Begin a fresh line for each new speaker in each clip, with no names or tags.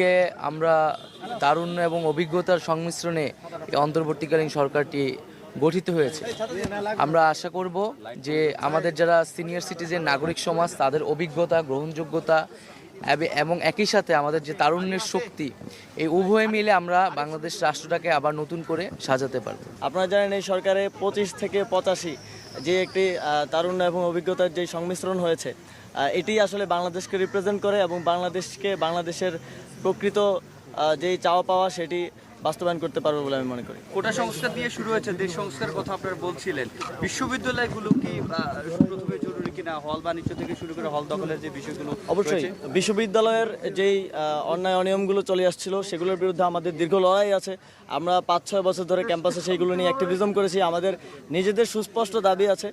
কে আমরা তারুণ্য এবং অভিজ্ঞতার সংমিশ্রণে অন্তর্বর্তীকালীন সরকারটি গঠিত হয়েছে। আমরা আশা করব যে আমাদের যারা সিনিয়র সিটিজেন, নাগরিক সমাজ, তাদের অভিজ্ঞতা, গ্রহণযোগ্যতা এবং একই সাথে আমাদের যে তারুণ্যের শক্তি, এই উভয়ে মিলে আমরা বাংলাদেশ রাষ্ট্রটাকে আবার নতুন করে সাজাতে পারব।
আপনারা জানেন এই সরকারে পঁচিশ থেকে পঁচাশি যে একটি তারুণ্য এবং অভিজ্ঞতার যে সংমিশ্রণ হয়েছে এটি আসলে বাংলাদেশকে রিপ্রেজেন্ট করে এবং বাংলাদেশকে বাংলাদেশের প্রকৃত যেই চাওয়া পাওয়া সেটি বাস্তবায়ন করতে পারবে বলে আমি মনে করি।
কোটা সংস্কার দিয়ে শুরু হয়েছে দেশ সংস্কার কথা আপনারা বলছিলেন। বিশ্ববিদ্যালয়গুলো কি প্রথমে জরুরি কিনা? হল বাণিজ্য থেকে শুরু করে হল দখলের যে বিষয়গুলো
অবশ্যই বিশ্ববিদ্যালয়ের যেই অন্যায় অনিয়মগুলো চলে আসছিল সেগুলোর বিরুদ্ধে আমাদের দীর্ঘ লড়াই আছে। আমরা পাঁচ ছয় বছর ধরে ক্যাম্পাসে সেইগুলো নিয়ে অ্যাক্টিভিজম করেছি আমাদের নিজেদের সুস্পষ্ট দাবি আছে।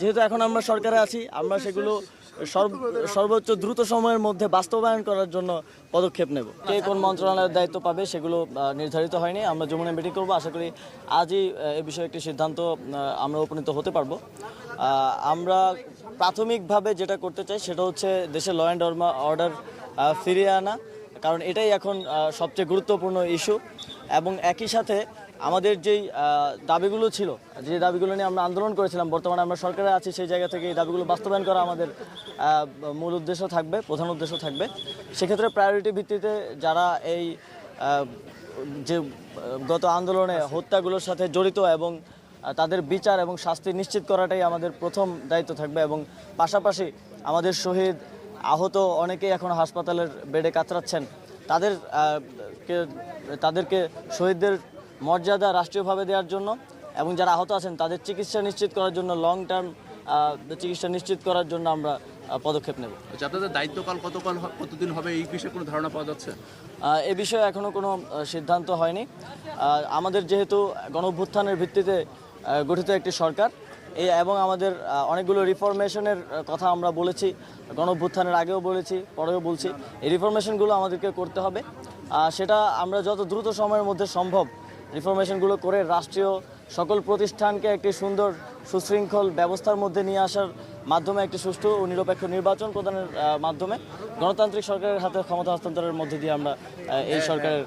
যেহেতু এখন আমরা সরকারে আছি আমরা সেগুলো সর্বোচ্চ দ্রুত সময়ের মধ্যে বাস্তবায়ন করার জন্য পদক্ষেপ নেব। কে কোন মন্ত্রণালয়ের দায়িত্ব পাবে সেগুলো নির্ধারিত হয়নি। আমরা যমুনা মিটিং করব। আশা করি আজই এ বিষয়ে একটি সিদ্ধান্ত আমরা উপনীত হতে পারব। আমরা প্রাথমিকভাবে যেটা করতে চাই সেটা হচ্ছে দেশের ল অ্যান্ড অর্ডার ফিরিয়ে আনা। কারণ এটাই এখন সবচেয়ে গুরুত্বপূর্ণ ইস্যু এবং একই সাথে আমাদের যেই দাবিগুলো ছিল, যে দাবিগুলো নিয়ে আমরা আন্দোলন করেছিলাম, বর্তমানে আমরা সরকারে আছি, সেই জায়গা থেকে এই দাবিগুলো বাস্তবায়ন করা আমাদের মূল উদ্দেশ্য থাকবে, প্রধান উদ্দেশ্য থাকবে। সেক্ষেত্রে প্রায়োরিটি ভিত্তিতে যারা এই যে, গত আন্দোলনে হত্যাগুলোর সাথে জড়িত এবং তাদের বিচার এবং শাস্তি নিশ্চিত করাটাই আমাদের প্রথম দায়িত্ব থাকবে এবং পাশাপাশি আমাদের শহীদ আহত অনেকেই এখন হাসপাতালের বেডে কাতরাচ্ছেন। তাদের তাদেরকে শহীদদের মর্যাদা রাষ্ট্রীয়ভাবে দেওয়ার জন্য এবং যারা আহত আছেন তাদের চিকিৎসা নিশ্চিত করার জন্য লং টার্ম চিকিৎসা নিশ্চিত করার জন্য আমরা পদক্ষেপ নেব।
আচ্ছা আপনাদের দায়িত্বকাল কতকাল কতদিন হবে? এই বিষয়ে কোনো ধারণা পাওয়া যাচ্ছে?
এ বিষয়ে এখনও কোনো সিদ্ধান্ত হয়নি। আমাদের যেহেতু গণঅভ্যুত্থানের ভিত্তিতে গঠিত একটি সরকার এই এবং আমাদের অনেকগুলো রিফরমেশনের কথা আমরা বলেছি গণঅভ্যুত্থানের আগেও বলেছি পরেও বলছি। এই রিফরমেশনগুলো আমাদেরকে করতে হবে। সেটা আমরা যত দ্রুত সময়ের মধ্যে সম্ভব রিফরমেশনগুলো করে রাষ্ট্রীয় সকল প্রতিষ্ঠানকে একটি সুন্দর সুশৃঙ্খল ব্যবস্থার মধ্যে নিয়ে আসার মাধ্যমে একটি সুষ্ঠু ও নিরপেক্ষ নির্বাচন প্রদানের মাধ্যমে গণতান্ত্রিক সরকারের হাতে ক্ষমতা হস্তান্তরের মধ্যে দিয়ে আমরা এই সরকারের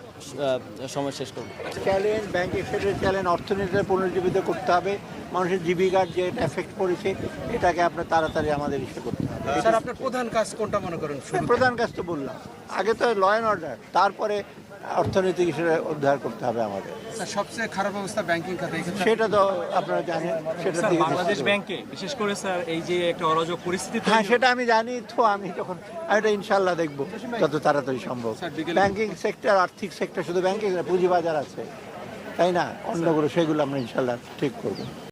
সময় শেষ করব।
চ্যালেঞ্জ ব্যাংক এক্সেটের চ্যালেঞ্জ অর্থনীতিতে পুনর্জীবিত করতে হবে মানুষের জীবিকার যে এফেক্ট পড়েছে এটাকে আপনার তাড়াতাড়ি আমাদের ইসে করতে হবে।
স্যার আপনার প্রধান কাজ কোনটা মনে করেন?
প্রধান কাজ তো বললাম। আগে তো ল অ্যান্ড অর্ডার তারপরে অর্থনৈতিক হিসেবে উদ্ধার করতে হবে আমাদের।
সবচেয়ে খারাপ অবস্থা ব্যাংকিং খাতে
সেটা তো আপনারা জানেন সেটা
বাংলাদেশ ব্যাংকে বিশেষ করে স্যার এই যে একটা অরাজক পরিস্থিতি
হ্যাঁ সেটা আমি জানি তো আমি যখন আমি এটা ইনশাল্লাহ দেখব যত তাড়াতাড়ি সম্ভব। ব্যাংকিং সেক্টর আর্থিক সেক্টর শুধু ব্যাংকিং পুঁজিবাজার আছে। তাই না? অন্যগুলো সেগুলো আমরা ইনশাল্লাহ ঠিক করব।